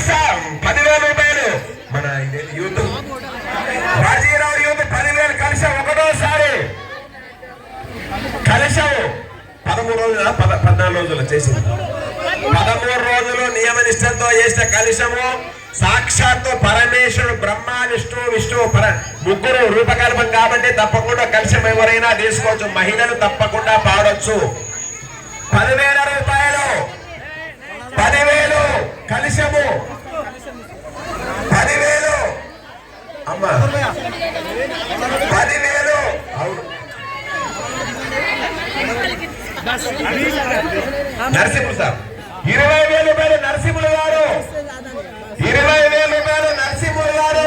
చేస్తా పదివేల రూపాయలు. మన యూత్. రాజీరావు యూత్ పదివేలు కలిసాం ఒకటోసారి. కలిసావు. పదమూడు రోజుల పద పద్నాలుగు రోజులు చేసింది. పదమూడు రోజులు నియమ నిష్టంతో చేసిన కలిసము. సాక్షాత్తు పరమేశ్వరుడు బ్రహ్మ విష్ణు విష్ణు పర ముగ్గురు రూపకల్పం కాబట్టి తప్పకుండా కలిసం ఎవరైనా తీసుకోవచ్చు. మహిళలు తప్పకుండా పాడొచ్చు. పదివేల రూపాయలు. పదివేలు కలిసము పదివేలు అమ్మ పదివేలు. అవును నరసింహులు సార్. ఇరవై వేల రూపాయలు నరసింహులు గారు. ఇరవై వేల రూపాయలు నరసింహులు గారు.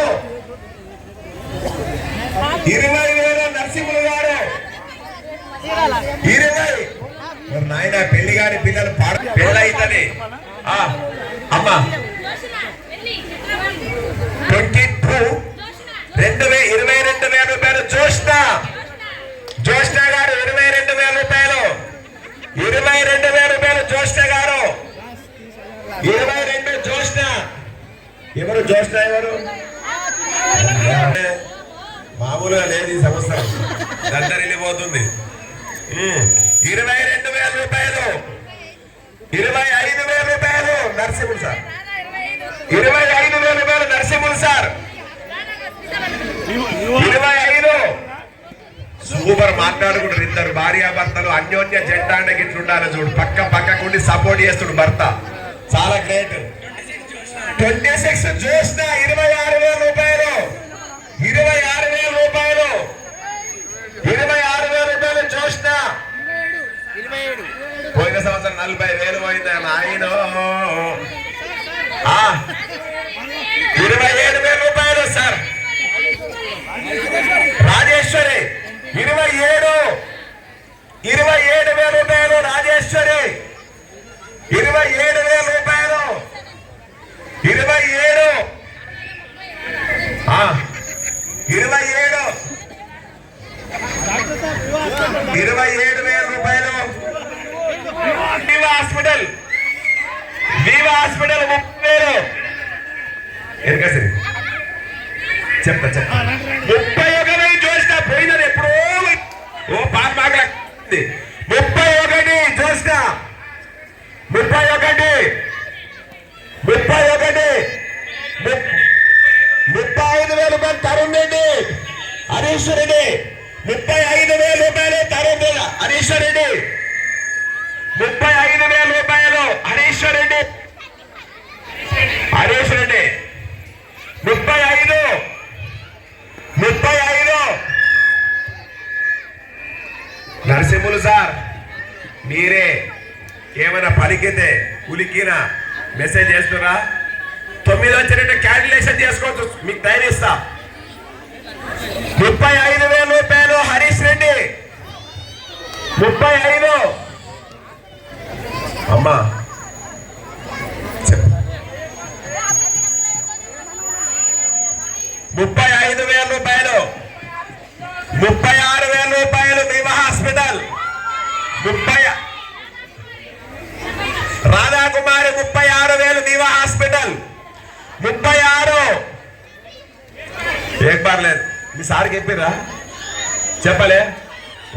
ఇరవై వేల నరసింహులు గారు. ఇరవై. నాయన పెళ్ళి గారి పిల్లలు పాడ పెళ్ళి ఆ, అమ్మా ట్వంటీ టూ రెండు వేల ఇరవై రెండు వేల రూపాయలు జోష్ణ జోష్న గారు ఇరవై రెండు వేల రూపాయలు. ఇరవై రెండు వేల రూపాయలు జోష్న గారు. ఇరవై రెండు జోష్ణ ఎవరు జోష్న ఎవరు? మామూలుగా లేదు ఈ సంవత్సరం. దగ్గరిపోతుంది ఇరవై రెండు వేల రూపాయలు. ఇరవై ఐదు వేల రూపాయలు నరసింహులు సార్. ఇరవై ఐదు వేల రూపాయలు నరసింహులు సార్. ఇరవై ఐదు. సూపర్ మాట్లాడుకుంటారు ఇద్దరు భార్యాభర్తలు. అన్యోన్య జెండా అంటే చూడు. పక్క పక్కకుండి సపోర్ట్ చేస్తుడు భర్త. చాలా గ్రేట్ ట్వంటీ సిక్స్ చూసిన ఇరవై ఆరు వేల రూపాయలు. ఇరవై ఆరు వేల రూపాయలు. ఇరవై ఆరు వేల రూపాయలు చూసిన పోయిన సంవత్సరం నలభై వేలు పోయింది ఆయన ఇరవై ఏడు వేల రూపాయలు సార్ రాజేశ్వరి ఇరవై ఏడు ఇరవై ఏడు వేల రూపాయలు రాజేశ్వరి. ఇరవై ఏడు వేల రూపాయలు ఇరవై ఏడు. ఇరవై ఏడు. ఇరవై ఏడు వేల రూపాయలు. వివా హాస్పిటల్. వివా హాస్పిటల్ ముప్పై వేలు. ఎరకసి చెప్తా చెప్తా ముప్పై ఒకటి చూసిన పోయినది ఎప్పుడో ఓ పాట బాగా ముప్పై ఒకటి చూసిన? ముప్పై ఒకటి. ముప్పై ఒకటి. ముప్పై ఐదు వేల రూపాయలు తరుణ్ రెడ్డి హరీష్ రెడ్డి. ముప్పై ఐదు వేల రూపాయలు తరుణ్ రెడ్డి హరీష్ రెడ్డి. ముప్పై ఐదు వేల రూపాయలు హరీష్ రెడ్డి. హరీష్ రెడ్డి. ముప్పై ఐదు. ముప్పై ఐదు నరసింహులు సార్ మీరే ఏమైనా పలికితే ఉలికిన మెసేజ్ చేస్తున్నా తొమ్మిది వచ్చినట్టు క్యాలిక్యులేషన్ చేసుకోవచ్చు మీకు టైం ఇస్తా. ముప్పై ఐదు వేల రూపాయలు హరీష్ రెడ్డి. ముప్పై ఐదు. అమ్మా ముప్పై ముప్పై. రాధాకుమారి ముప్పై ఆరు వేలు వివా హాస్పిటల్. ముప్పై ఆరు. ఏం పర్లేదు. మీ సార్ చెప్పిరా చెప్పలే.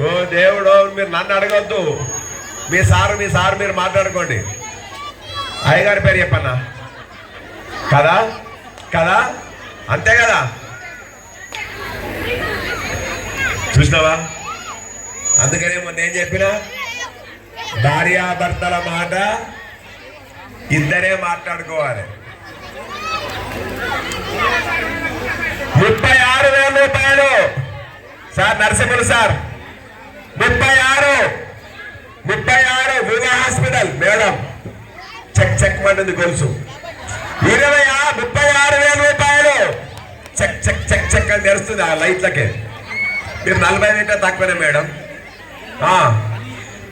ఓ దేవుడు మీరు నన్ను అడగొద్దు. మీ సారు మీ సారు మీరు మాట్లాడుకోండి. అయ్యగారి పేరు చెప్పన్నా? కదా? కదా? అంతే కదా? చూసినావా? అందుకనే మొన్న ఏం చెప్పినా? భార్యాభర్తల మాట ఇద్దరే మాట్లాడుకోవాలి. ముప్పై ఆరు వేల రూపాయలు. Sir Narasimhulu sir. ముప్పై ఆరు. ముప్పై ఆరు Viva hospital madam. Check check మంటుంది గొలుసు. ఇరవై ఆ- ముప్పై ఆరు వేల రూపాయలు. చెక్ చెక్ చెక్ చెక్ అని తెరుస్తుంది ఆ లైట్లకే. మీరు నలభై మీటర్ తక్కువనే మేడం. ఆ,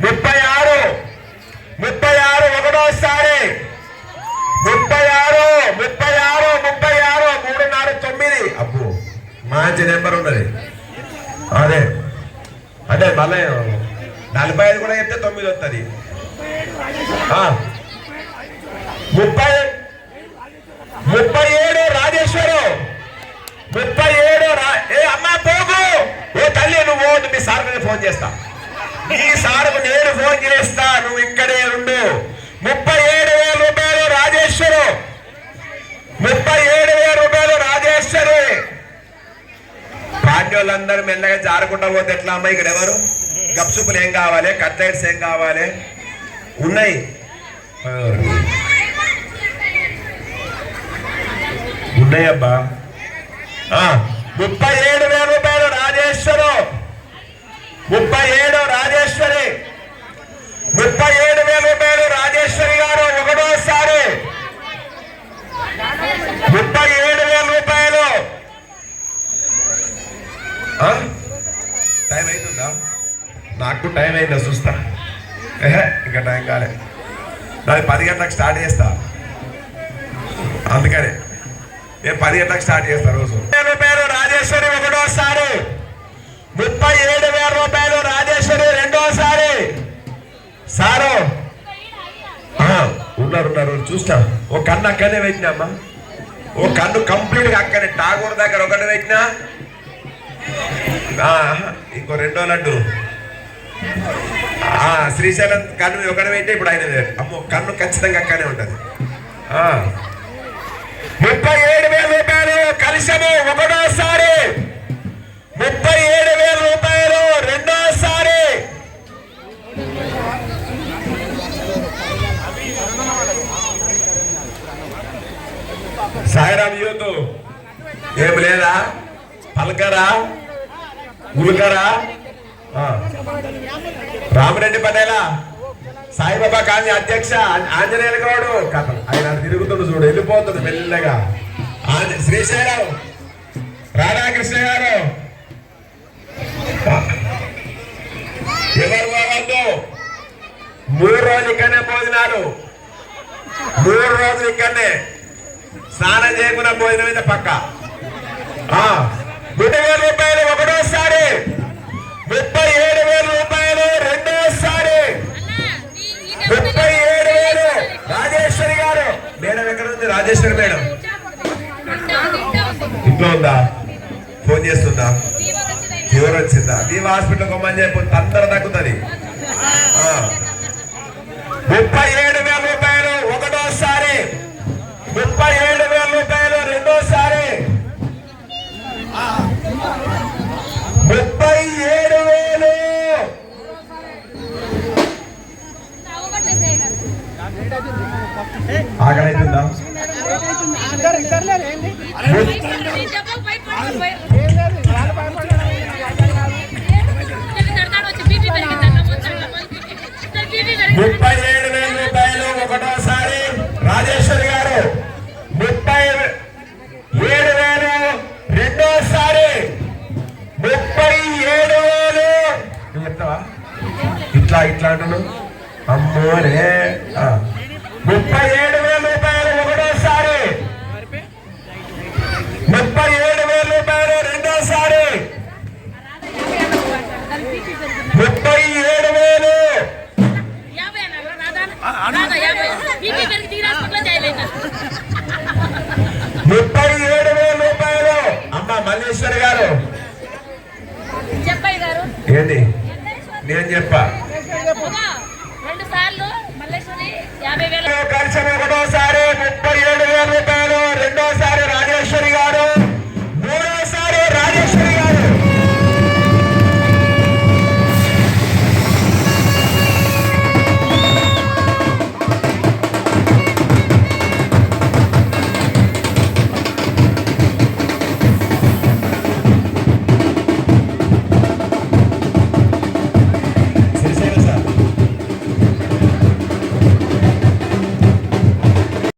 ముప్పై ముప్పై మంచి నెంబర్ ఉన్నది. అదే. అదే మళ్ళీ నలభై ఐదు కూడా చెప్తే తొమ్మిది వస్తుంది ముప్పై ముప్పై ఏడు రాజేశ్వరు. ముప్పై ఏడు రా- ఏ అమ్మా పోగు ఏ తల్లి నువ్వు పోవద్దు, మీ సార్ మీద ఫోన్ చేస్తా. ఈ సార్కు నేను ఫోన్ చేస్తా నువ్వు ఇక్కడే ఉండు. ముప్పై ఏడు వేల రూపాయలు రాజేశ్వరు ముప్పై ఏడు వేల రూపాయలు రాజేశ్వరి పాండ్యోళ్ళందరూ మెల్లగా జారకుండా పోతే ఎట్లా అమ్మా ఇక్కడ ఎవరు? గప్సుపులు ఏం కావాలి? కట్లెట్స్ ఏం కావాలి? ఉన్నాయి. ఉన్నాయబ్బా. ఆ, ముప్పై ఏడు వేల రూపాయలు రాజేశ్వరు. ముప్పై ఏడు రాజేశ్వరి ముప్పై ఏడు వేల రూపాయలు రాజేశ్వరి గారు ఒకటోసారి ముప్పై ఏడు వేల రూపాయలు ఆ? టైం అవుతుందా నాకు టైం అయిందా చూస్తా. ఏహే ఇంకా టైం కాలే. నాది పది గంటలకు స్టార్ట్ చేస్తా. అందుకనే. నేను పది గంటలకు స్టార్ట్ చేస్తా రోజు. రూపాయలు రాజేశ్వరి ఒకటోసారి. ముప్పై ఏడు వేల రూపాయలు రాజేశ్వరి రెండోసారి. సారు. ఉన్నారు ఉన్నారు చూస్తా. ఓ కన్ను అక్కడనే పెట్టినామ్మా ఓ కన్ను కంప్లీట్గా అక్కడే టాగూర్ దగ్గర ఒకటి పెట్టినా. ఇంకో రెండో లడ్డు. శ్రీశైలం కన్ను ఒకటి పెట్టి ఇప్పుడు ఆయన అమ్మో కన్ను ఖచ్చితంగా అక్కడే ఉంటుంది. ముప్పై ఏడు వేల రూపాయలు కలిసము ఒకటోసారి. ముప్పై ఏడు వేల రూపాయలు రెండోసారి. సాయిరామ్ యూత్ ఏం లేదా? పలకరా? ఉలకరా రామరెడ్డి పటేలా. సాయిబాబా కాలనీ అధ్యక్ష ఆ- ఆంజనేయుల గౌడు. కథ ఆయన తిరుగుతుండు చూడు వెళ్ళిపోతుంది మెల్లగా. ఆంజ- శ్రీశైలం. రాధాకృష్ణ గారు. ఎవరు పోవద్దు మూడు రోజులు ఇక్కడనే భోజనాలు. మూడు రోజులు ఇక్కడనే. స్నానం చేయకుండా భోజనం అయితే పక్క. ముప్పై వేల రూపాయలు ఒకటోసారి. ముప్పై ఏడు వేల రూపాయలు రెండోసారి. ముప్పై ఏడు వేలు రాజేశ్వరి గారు. మేడం ఎక్కడ ఉంది? రాజేశ్వరి మేడం. ఇంట్లో ఉందా? ఫోన్ చేస్తుందా? ఫీవర్ వచ్చిందా? దీవ హాస్పిటల్ కొమ్మని చెప్పు తొందర తగ్గుతుంది. ఆకలి అవుతుందా ముప్పై ఏడు వేల రూపాయలు ఒకటోసారి రాజేశ్వరి గారు. ముప్పై ఏడు వేలు రెండోసారి ముప్పై ఏడు వేలు చెప్తావా ఇట్లా ఇట్లా అంటున్నావు? అమ్మోరే. ముప్పై ఏడు నేను చెప్పా. కలిసి ఒకటోసారి ముప్పై ఏడు వేల రూపాయలు రెండోసారి రాజేశ్వరి గారు.